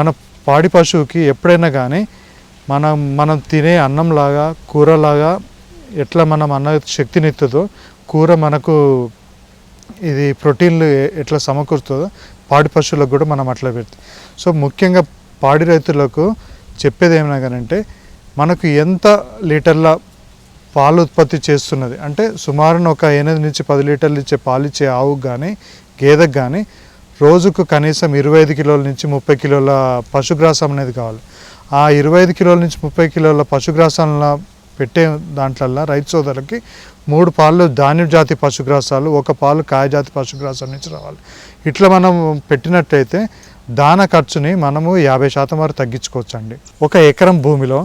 మన పాడి పశువుకి ఎప్పుడైనా కానీ మనం మనం తినే అన్నంలాగా కూరలాగా ఎట్లా మనం అన్న శక్తినిస్తుందో కూర మనకు ఇది ప్రోటీన్లు ఎట్లా సమకూరుతుందో పాడి పశువులకు కూడా మనం అట్లా పెడతాం సో ముఖ్యంగా పాడి రైతులకు చెప్పేది ఏమైనా కానీ అంటే మనకు ఎంత లీటర్ల పాలు ఉత్పత్తి చేస్తున్నది? అంటే సుమారున ఒక ఎనిమిది నుంచి పది లీటర్లు ఇచ్చే పాలు ఇచ్చే ఆవుకు కానీ గేదెకు కానీ రోజుకు కనీసం ఇరవై ఐదు కిలోల నుంచి ముప్పై కిలోల పశుగ్రాసం అనేది కావాలి. ఆ ఇరవై ఐదు కిలోల నుంచి ముప్పై కిలోల పశుగ్రాసాలను పెట్టే దాంట్లల్లో రైతు సోదరులకి మూడు పాలు ధాన్యం జాతి పశుగ్రాసాలు ఒక పాలు కాయజాతి పశుగ్రాసం నుంచి రావాలి. ఇట్లా మనం పెట్టినట్టయితే దాన ఖర్చుని మనము యాభై శాతం వరకు తగ్గించుకోవచ్చండి. ఒక ఎకరం భూమిలో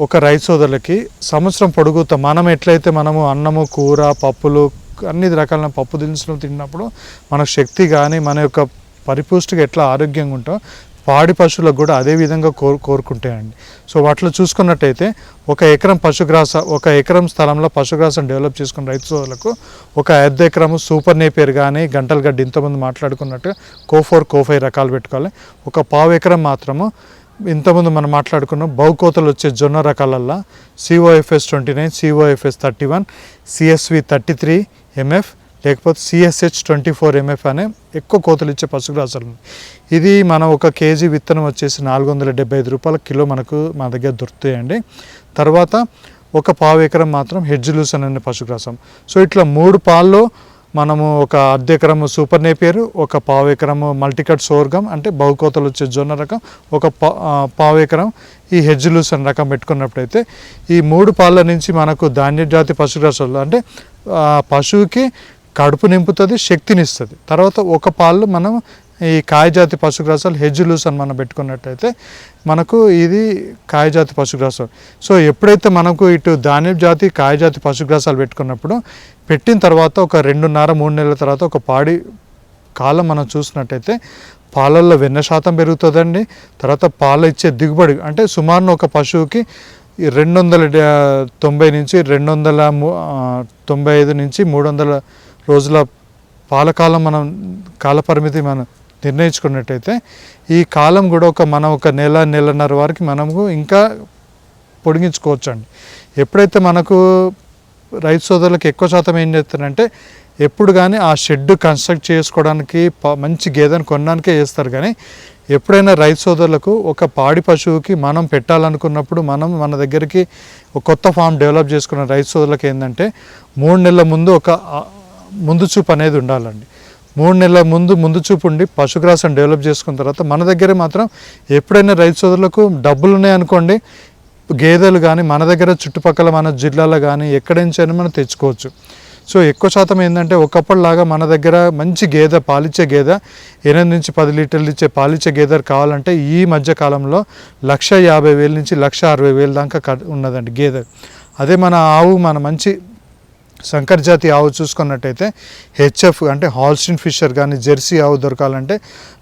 ఒక రైతు సోదరులకి సంవత్సరం పొడుగుతా మనం ఎట్లయితే మనము అన్నము కూర పప్పులు అన్ని రకాల పప్పు దినుసులు తిన్నప్పుడు మన శక్తి కానీ మన యొక్క పరిపుష్టిగా ఎట్లా ఆరోగ్యంగా ఉంటాం పాడి పశువులకు కూడా అదే విధంగా కోరు కోరుకుంటాయండి. సో వాటిలో చూసుకున్నట్టయితే ఒక ఎకరం పశుగ్రాస ఒక ఎకరం స్థలంలో పశుగ్రాసం డెవలప్ చేసుకున్న రైతు సోదరులకు ఒక అర్ధ ఎకరము సూపర్ నేపేర్ కానీ గంటల గడ్డి ఇంతమంది మాట్లాడుకున్నట్టు కో ఫోర్ కో ఫైవ్ రకాలు పెట్టుకోవాలి. ఒక పావు ఎకరం మాత్రము ఇంతకుముందు మనం మాట్లాడుకున్నాం బహుకోతలు వచ్చే జొన్న రకాలల్లో COFS twenty nine COFS thirty one CSV thirty three MF లేకపోతే సిఎస్హెచ్ ట్వంటీ ఫోర్ ఎంఎఫ్ అనే ఎక్కువ కోతలు ఇచ్చే పశుగ్రాసాలు ఉన్నాయి. ఇది మనం ఒక కేజీ విత్తనం వచ్చేసి నాలుగు వందల డెబ్బై ఐదు రూపాయల కిలో మనకు మా దగ్గర దొరుకుతాయండి. తర్వాత ఒక పావు ఎకరం మాత్రం హెడ్జ్లూసన్ అనే పశుగ్రాసం సో ఇట్లా మూడు పాల్లో మనము ఒక అర్ధ సూపర్ నేపియర్ ఒక పావు ఎకరము మల్టీకట్ సోర్గం అంటే బహుకోతలు వచ్చే జొన్న రకం ఒక పా పావు ఎకరం ఈ హెడ్జ్ లూసన్ రకం పెట్టుకున్నప్పుడైతే ఈ మూడు పాల నుంచి మనకు ధాన్య జాతి పశుగ్రాసాలు అంటే పశువుకి కడుపు నింపుతుంది శక్తినిస్తుంది. తర్వాత ఒక పాలు మనం ఈ కాయజాతి పశుగ్రాసాలు హెడ్జ్ లూస్ అని మనం పెట్టుకున్నట్టయితే మనకు ఇది కాయజాతి పశుగ్రాసం సో ఎప్పుడైతే మనకు ఇటు ధాన్యం జాతి కాయజాతి పశుగ్రాసాలు పెట్టుకున్నప్పుడు పెట్టిన తర్వాత ఒక రెండున్నర మూడు నెలల తర్వాత ఒక పాడి కాలం మనం చూసినట్టయితే పాలల్లో వెన్న శాతం పెరుగుతుందండి. తర్వాత పాలు ఇచ్చే దిగుబడి అంటే సుమారున ఒక పశువుకి రెండు వందల తొంభై నుంచి రెండు వందల తొంభై ఐదు నుంచి మూడు వందల రోజుల పాలకాలం మనం కాలపరిమితి మనం నిర్ణయించుకున్నట్టయితే ఈ కాలం కూడా ఒక మనం ఒక నెల నెలన్నర వరకు మనము ఇంకా పొడిగించుకోవచ్చు అండి ఎప్పుడైతే మనకు రైతు సోదరులకు ఎక్కువ శాతం ఏం చేస్తారంటే ఎప్పుడు కానీ ఆ షెడ్ కన్స్ట్రక్ట్ చేసుకోవడానికి ప- మంచి గేదెను కొనడానికే చేస్తారు. కానీ ఎప్పుడైనా రైతు సోదరులకు ఒక పాడి పశువుకి మనం పెట్టాలనుకున్నప్పుడు మనం మన దగ్గరికి ఒక కొత్త ఫామ్ డెవలప్ చేసుకున్న రైతు సోదరులకు ఏంటంటే మూడు నెలల ముందు ఒక ముందు చూపు అనేది ఉండాలండి. మూడు నెలల ముందు ముందు చూపు ఉండి పశుగ్రాసం డెవలప్ చేసుకున్న తర్వాత మన దగ్గర మాత్రం ఎప్పుడైనా రైతు సోదరులకు డబ్బులు ఉన్నాయనుకోండి గేదెలు కానీ మన దగ్గర చుట్టుపక్కల మన జిల్లాలో కానీ ఎక్కడించైనా మనం తెచ్చుకోవచ్చు. సో ఎక్కువ శాతం ఏంటంటే ఒకప్పటిలాగా మన దగ్గర మంచి గేదె పాలిచ్చే గేదె ఎనిమిది నుంచి పది లీటర్లు ఇచ్చే పాలిచ్చే గేదె కావాలంటే ఈ మధ్య కాలంలో లక్ష యాభై వేల నుంచి లక్ష అరవై వేల దాకా ఉన్నదండి గేదె. అదే మన ఆవు మన మంచి సంకర్ జాతి ఆవు చూసుకున్నట్టయితే హెచ్ఎఫ్ అంటే హాల్స్టిన్ ఫిషర్ కానీ జెర్సీ ఆవు దొరకాలంటే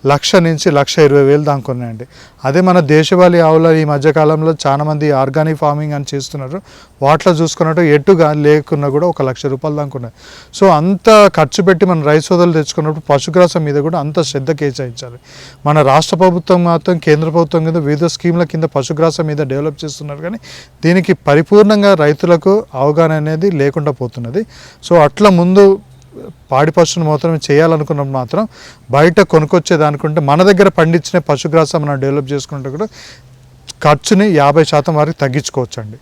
లక్ష నుంచి లక్ష ఇరవై వేలు దాకా ఉన్నాయండి. అదే మన దేశవాళీ ఆవుల ఈ మధ్యకాలంలో చాలామంది ఆర్గానిక్ ఫార్మింగ్ అని చేస్తున్నారు. వాటిలో చూసుకున్నట్టు ఎటుగా లేకున్నా కూడా ఒక లక్ష రూపాయలు దాకా ఉన్నాయి. సో అంత ఖర్చు పెట్టి మన రైస్ సోదరులు తెచ్చుకున్నప్పుడు పశుగ్రాసం మీద కూడా అంత శ్రద్ధ కేటాయించాలి. మన రాష్ట్ర ప్రభుత్వం మాత్రం కేంద్ర ప్రభుత్వం కింద వివిధ స్కీమ్ల కింద పశుగ్రాసం మీద డెవలప్ చేస్తున్నారు కానీ దీనికి పరిపూర్ణంగా రైతులకు అవగాహన అనేది లేకుండా పోతున్నది. సో అట్లా ముందు పాడి పశువును మాత్రమే చేయాలనుకున్నప్పుడు మాత్రం బయట కొనుక్కొచ్చే దానికంటే మన దగ్గర పండించిన పశుగ్రాసం మనం డెవలప్ చేసుకుంటే కూడా ఖర్చుని యాభై శాతం వరకు తగ్గించుకోవచ్చండి.